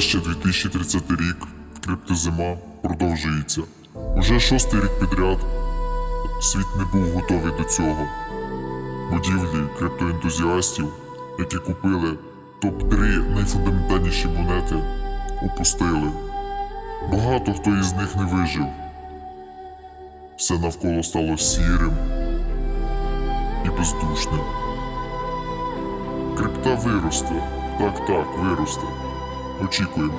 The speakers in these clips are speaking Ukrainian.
Нарешті 2030 рік криптозима продовжується. Уже шостий рік підряд світ не був готовий до цього. Будівлі криптоентузіастів, які купили топ-3 найфундаментальніші монети, опустили. Багато хто із них не вижив. Все навколо стало сірим і бездушним. Крипта виросте. Так, так, виросте. Очікуємо.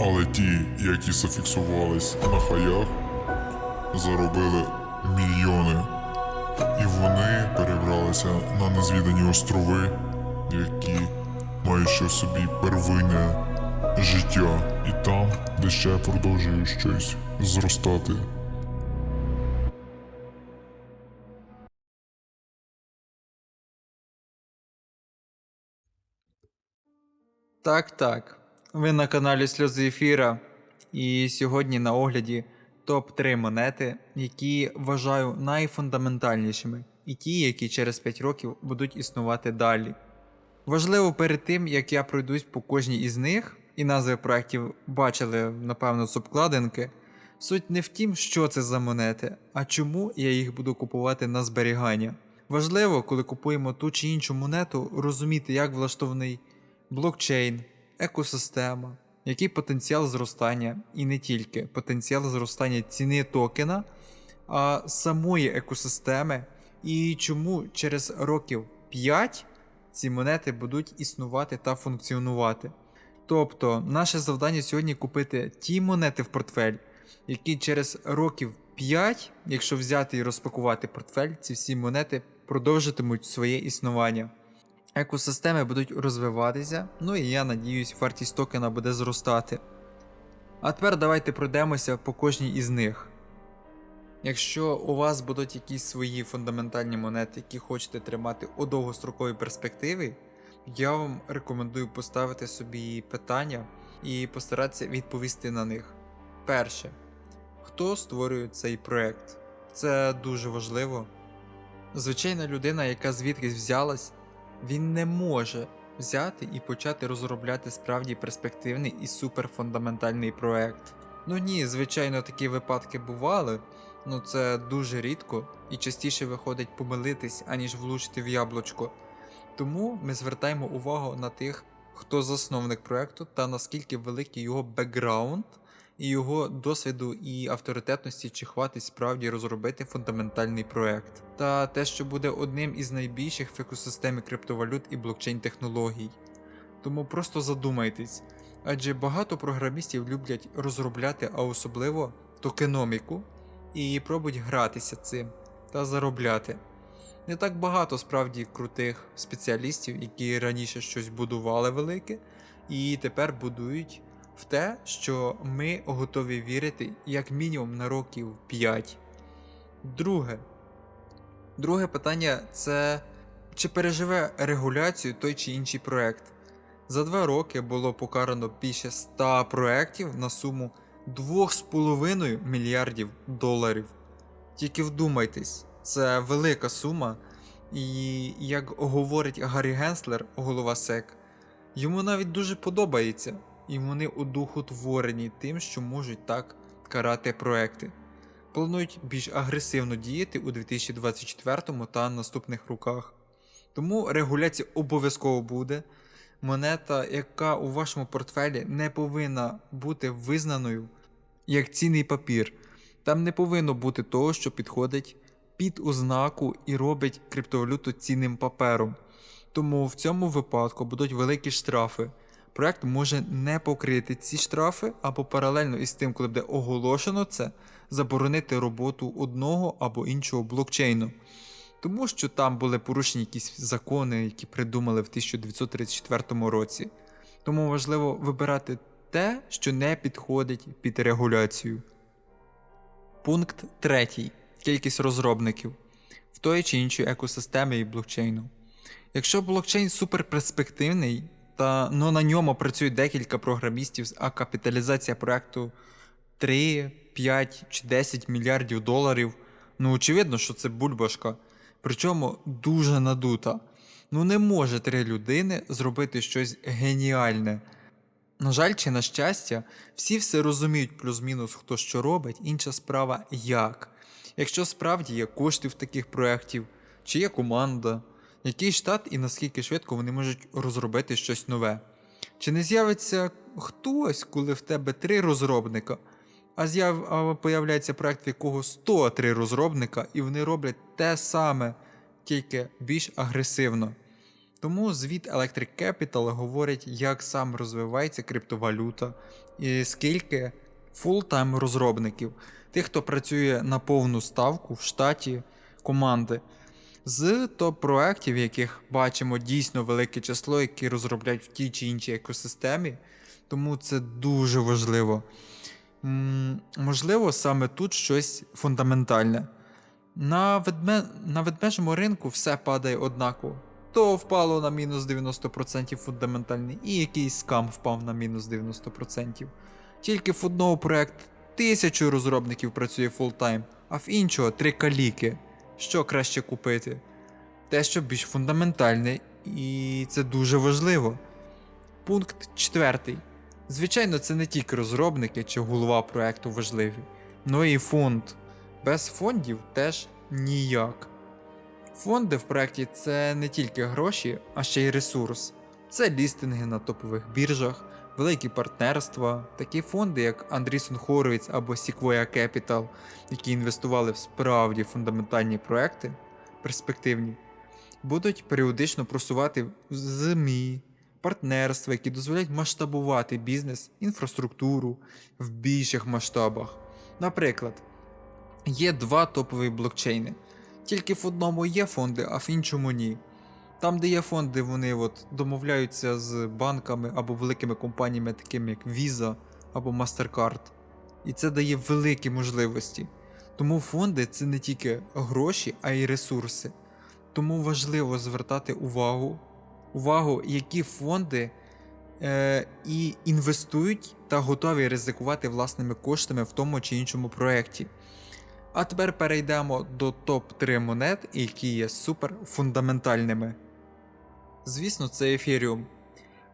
Але ті, які зафіксувались на хаях, заробили мільйони. І вони перебралися на незвідані острови, які мають ще в собі первинне життя, і там, де ще продовжує щось зростати. Так, так. Ви на каналі Сльози Ефіра. І сьогодні на огляді топ-3 монети, які вважаю найфундаментальнішими, і ті, які через 5 років будуть існувати далі. Важливо перед тим, як я пройдусь по кожній із них, і назви проєктів бачили, напевно, з обкладинки. Суть не в тім, що це за монети, а чому я їх буду купувати на зберігання. Важливо, коли купуємо ту чи іншу монету, розуміти, як влаштований блокчейн, екосистема, який потенціал зростання, і не тільки потенціал зростання ціни токена, а самої екосистеми, і чому через років 5 ці монети будуть існувати та функціонувати. Тобто, наше завдання сьогодні купити ті монети в портфель, які через років 5, якщо взяти і розпакувати портфель, ці всі монети продовжитимуть своє існування. Екосистеми будуть розвиватися, ну і я надіюсь, вартість токена буде зростати. А тепер давайте пройдемося по кожній із них. Якщо у вас будуть якісь свої фундаментальні монети, які хочете тримати у довгостроковій перспективі, я вам рекомендую поставити собі питання і постаратися відповісти на них. Перше, хто створює цей проект? Це дуже важливо. Звичайна людина, яка звідкись взялась, він не може взяти і почати розробляти справді перспективний і суперфундаментальний проект. Ну ні, звичайно, такі випадки бували, ну це дуже рідко і частіше виходить помилитись, аніж влучити в яблучко. Тому ми звертаємо увагу на тих, хто засновник проекту та наскільки великий його бекграунд і його досвіду і авторитетності, чи хватить справді розробити фундаментальний проект, та те, що буде одним із найбільших в екосистемі криптовалют і блокчейн технологій. Тому просто задумайтесь, адже багато програмістів люблять розробляти, а особливо токеноміку, і пробують гратися цим та заробляти. Не так багато справді крутих спеціалістів, які раніше щось будували велике, і тепер будують в те, що ми готові вірити як мінімум на років 5. Друге. Друге питання це чи переживе регуляцію той чи інший проект. За два роки було покарано більше 100 проєктів на суму 2,5 мільярдів доларів. Тільки вдумайтесь, це велика сума, і як говорить Гаррі Генслер, голова SEC, йому навіть дуже подобається, і вони одухотворені тим, що можуть так карати проекти. Планують більш агресивно діяти у 2024 та наступних роках. Тому регуляція обов'язково буде. Монета, яка у вашому портфелі не повинна бути визнаною як цінний папір. Там не повинно бути того, що підходить під ознаку і робить криптовалюту цінним папером. Тому в цьому випадку будуть великі штрафи. Проект може не покрити ці штрафи, або паралельно із тим, коли буде оголошено це, заборонити роботу одного або іншого блокчейну. Тому що там були порушені якісь закони, які придумали в 1934 році. Тому важливо вибирати те, що не підходить під регуляцію. Пункт третій. Кількість розробників в тої чи іншої екосистеми і блокчейну. Якщо блокчейн суперперспективний, та ну, на ньому працює декілька програмістів, а капіталізація проекту 3, 5 чи 10 мільярдів доларів, ну очевидно, що це бульбашка. Причому дуже надута. Ну не може три людини зробити щось геніальне. На жаль, чи на щастя, всі все розуміють плюс-мінус, хто що робить, інша справа як. Якщо справді є кошти в таких проєктів, чи є команда, який штат і наскільки швидко вони можуть розробити щось нове. Чи не з'явиться хтось, коли в тебе три розробника, а, з'яв... появляється проект, в якого 103 розробника, і вони роблять те саме, тільки більш агресивно. Тому звіт Electric Capital говорить, як сам розвивається криптовалюта і скільки фултайм розробників, тих, хто працює на повну ставку в штаті команди. З топ-проєктів, яких бачимо дійсно велике число, які розробляють в тій чи іншій екосистемі, тому це дуже важливо. М, можливо, саме тут щось фундаментальне. На, ведме... на ведмежому ринку все падає однаково. То впало на мінус 90% фундаментальний, і якийсь скам впав на мінус 90%. Тільки в одного проект тисячу розробників працює фултайм, а в іншого три каліки. Що краще купити? Те, що більш фундаментальне, і це дуже важливо. Пункт четвертий. Звичайно, це не тільки розробники чи голова проекту важливі, но і фонд. Без фондів теж ніяк. Фонди в проєкті це не тільки гроші, а ще й ресурс. Це лістинги на топових біржах, великі партнерства, такі фонди, як Andreessen Horowitz або Sequoia Capital, які інвестували в справді фундаментальні проекти, перспективні, будуть періодично просувати в ЗМІ, партнерства, які дозволяють масштабувати бізнес, інфраструктуру в більших масштабах. Наприклад, є два топові блокчейни. Тільки в одному є фонди, а в іншому ні. Там, де є фонди, вони от домовляються з банками або великими компаніями, такими як Visa або MasterCard. І це дає великі можливості. Тому фонди це не тільки гроші, а й ресурси. Тому важливо звертати увагу, увагу, які фонди е, і інвестують та готові ризикувати власними коштами в тому чи іншому проєкті. А тепер перейдемо до топ-3 монет, які є супер фундаментальними. Звісно, це Ethereum.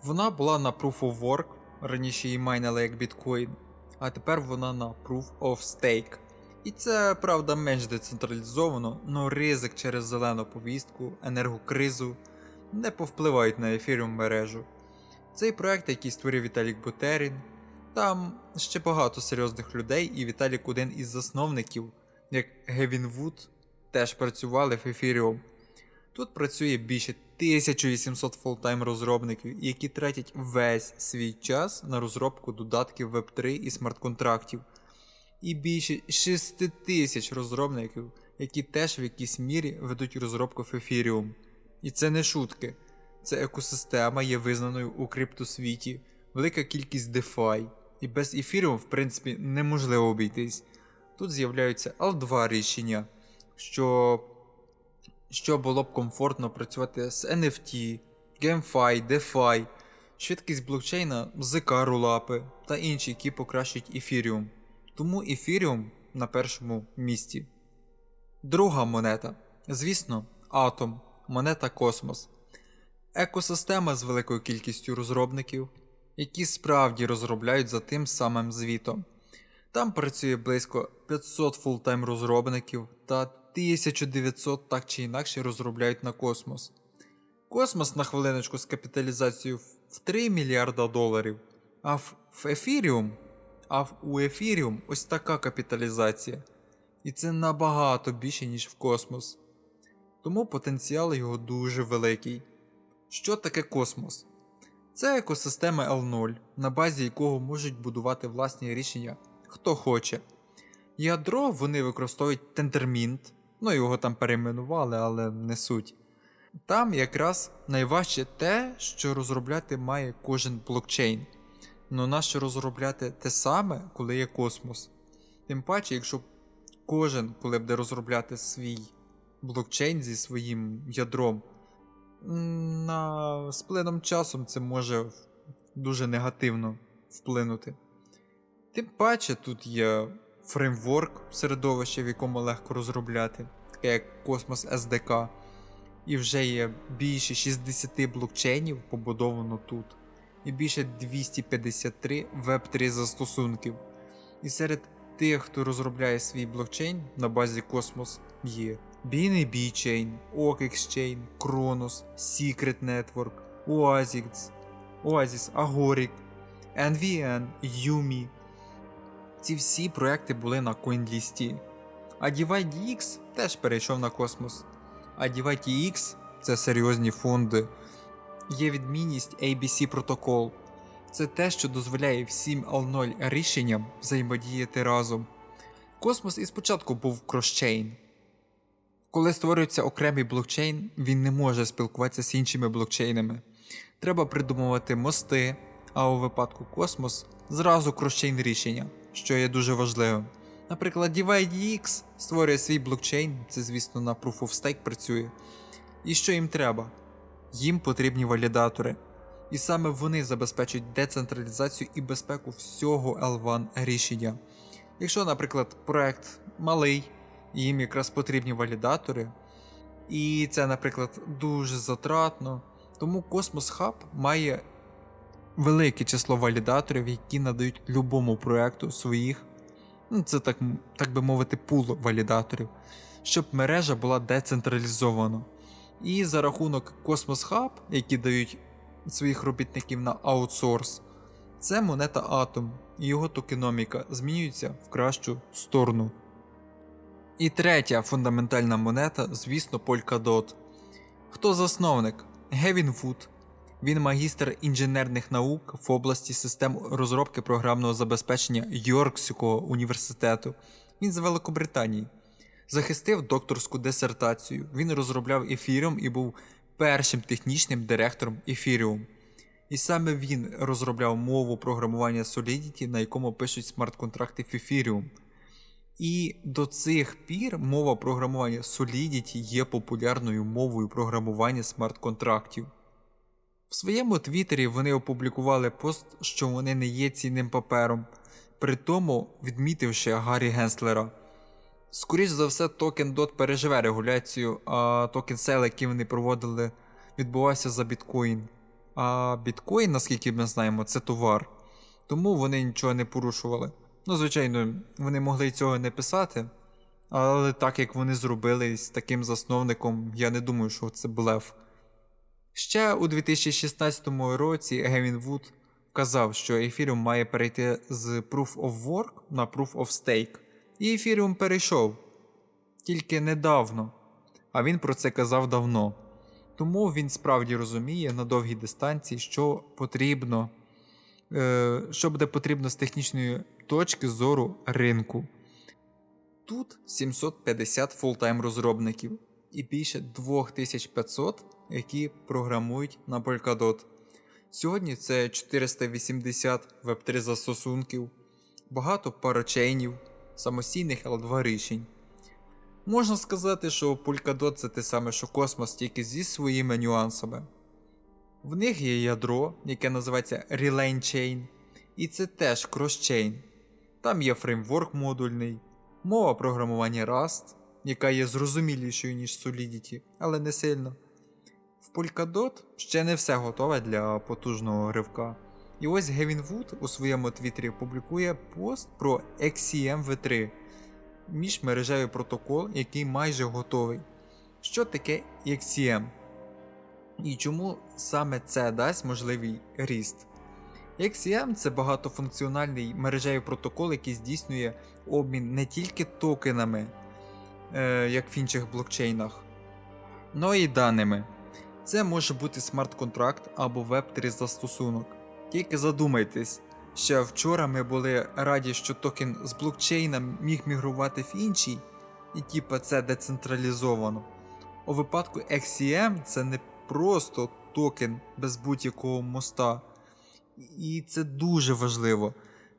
Вона була на Proof of Work, раніше її майнили як біткоін, а тепер вона на Proof of Stake. І це, правда, менш децентралізовано, але ризик через зелену повістку, енергокризу не повпливають на Ethereum мережу. Цей проект, який створив Віталік Бутерін, там ще багато серйозних людей, і Віталік один із засновників, як Гевін Вуд, теж працювали в Ethereum. Тут працює більше 1800 фултайм розробників, які тратять весь свій час на розробку додатків Web3 і смарт-контрактів. І більше 6000 розробників, які теж в якійсь мірі ведуть розробку в Ethereum. І це не шутки. Ця екосистема є визнаною у криптосвіті, велика кількість DeFi, і без Ethereum, в принципі, неможливо обійтись. Тут з'являються L2 рішення, що, що було б комфортно працювати з NFT, GameFi, DeFi, швидкість блокчейна, ZK рулапи та інші, які покращують Ethereum. Тому Ethereum на першому місці. Друга монета. Звісно, Atom, монета Космос. Екосистема з великою кількістю розробників, які справді розробляють за тим самим звітом. Там працює близько 500 фултайм розробників та 1900 так чи інакше розробляють на космос. Космос на хвилиночку з капіталізацією в 3 мільярда доларів, а в, Ethereum, а в, у Ethereum ось така капіталізація. І це набагато більше, ніж в космос. Тому потенціал його дуже великий. Що таке космос? Це екосистема L0, на базі якого можуть будувати власні рішення хто хоче. Ядро вони використовують Tendermint, ну його там перейменували, але не суть. Там якраз найважче те, що розробляти має кожен блокчейн. Ну нащо розробляти те саме, коли є космос? Тим паче, якщо кожен, коли буде розробляти свій блокчейн зі своїм ядром, на з плином часом це може дуже негативно вплинути. Тим паче тут є фреймворк середовище, в якому легко розробляти, таке як Cosmos SDK. І вже є більше 60 блокчейнів побудовано тут, і більше 253 Web3 застосунків. І серед тих, хто розробляє свій блокчейн на базі Cosmos, є BNB Chain, OKX Chain, Kronos, Secret Network, Oasix, Oasis, Agoric, NVN, Yumi. Ці всі проекти були на CoinList. А DivideX теж перейшов на Cosmos. А DivideX це серйозні фонди. Є відмінність ABC протокол. Це те, що дозволяє всім L0 рішенням взаємодіяти разом. Космос і спочатку був кросчейн. Коли створюється окремий блокчейн, він не може спілкуватися з іншими блокчейнами. Треба придумувати мости, а у випадку Космос зразу кросчейн рішення, що є дуже важливим. Наприклад, DivideX створює свій блокчейн, це, звісно, на Proof of Stake працює. І що їм треба? Їм потрібні валідатори. І саме вони забезпечують децентралізацію і безпеку всього L1 рішення. Якщо, наприклад, проект малий, і їм якраз потрібні валідатори, і це, наприклад, дуже затратно, тому Cosmos Hub має велике число валідаторів, які надають любому проекту своїх, ну це так, так би мовити, пул валідаторів, щоб мережа була децентралізована. І за рахунок Cosmos Hub, які дають своїх робітників на аутсорс, це монета Atom, і його токеноміка змінюється в кращу сторону. І третя фундаментальна монета, звісно, Polkadot. Хто засновник? Гевін Вуд. Він магістр інженерних наук в області систем розробки програмного забезпечення Йоркського університету. Він з Великобританії. Захистив докторську дисертацію. Він розробляв Ethereum і був першим технічним директором Ethereum. І саме він розробляв мову програмування Solidity, на якому пишуть смарт-контракти в Ethereum. І до цих пір мова програмування Solidity є популярною мовою програмування смарт-контрактів. В своєму твіттері вони опублікували пост, що вони не є цінним папером, при тому відмітивши Гаррі Генслера. Скоріше за все, токен DOT переживе регуляцію, а токен сейл, який вони проводили, відбувався за біткоін. А біткоін, наскільки ми знаємо, це товар. Тому вони нічого не порушували. Ну, звичайно, вони могли й цього не писати, але так як вони зробили з таким засновником, я не думаю, що це блеф. Ще у 2016 році Гевін Вуд казав, що Ethereum має перейти з Proof of Work на Proof of Stake. І Ethereum перейшов тільки недавно, а він про це казав давно. Тому він справді розуміє на довгій дистанції, що потрібно, е, що буде потрібно з технічної точки зору ринку. Тут 750 фултайм розробників і більше 2500, які програмують на Polkadot. Сьогодні це 480 веб-3 застосунків, багато парачейнів, самостійних L2 рішень. Можна сказати, що Polkadot це те саме, що космос, тільки зі своїми нюансами. В них є ядро, яке називається Relay Chain, і це теж кросчейн. Там є фреймворк модульний, мова програмування Rust, яка є зрозумілішою, ніж Solidity, але не сильно. В Polkadot ще не все готове для потужного ривка. І ось Гевін Вуд у своєму твіттері публікує пост про XCM V3 міжмережевий протокол, який майже готовий. Що таке XCM? І чому саме це дасть можливий ріст? XCM це багатофункціональний мережевий протокол, який здійснює обмін не тільки токенами, е, як в інших блокчейнах, але й даними. Це може бути смарт-контракт або Web3 застосунок. Тільки задумайтесь, ще вчора ми були раді, що токен з блокчейна міг мігрувати в інший, і типа це децентралізовано. У випадку XCM це не просто токен без будь-якого моста. І це дуже важливо.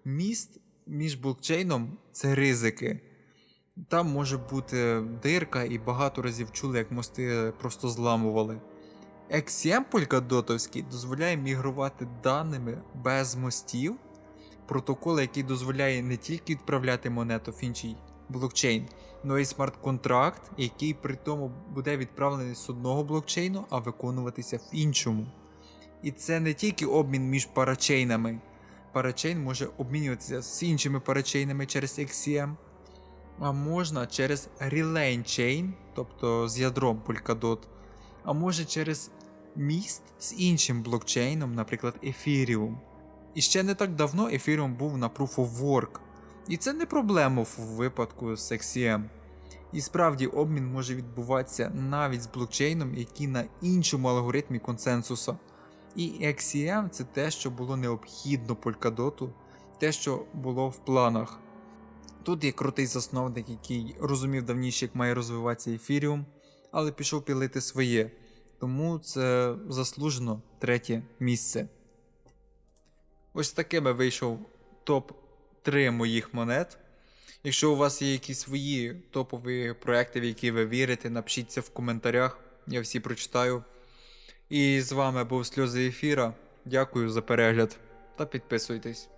Міст між блокчейном це ризики. Там може бути дирка, і багато разів чули, як мости просто зламували. XM Polkadotовський дозволяє мігрувати даними без мостів, протокол, який дозволяє не тільки відправляти монету в інший блокчейн, але й смарт-контракт, який при тому буде відправлений з одного блокчейну, а виконуватися в іншому. І це не тільки обмін між парачейнами. Парачейн може обмінюватися з іншими парачейнами через XCM, а можна через Chain, тобто з ядром Polkadot, а може через міст з іншим блокчейном, наприклад, Ethereum. І ще не так давно Ethereum був на Proof of Work. І це не проблема в випадку з XCM. І справді обмін може відбуватися навіть з блокчейном, який на іншому алгоритмі консенсуса. І XCM це те, що було необхідно Polkadot, те, що було в планах. Тут є крутий засновник, який розумів давніше, як має розвиватися Ethereum, але пішов пілити своє. Тому це заслужено третє місце. Ось такими вийшов топ-3 моїх монет. Якщо у вас є якісь свої топові проекти, в які ви вірите, напишіть це в коментарях. Я всі прочитаю. І з вами був Сльози Ефіра. Дякую за перегляд та підписуйтесь.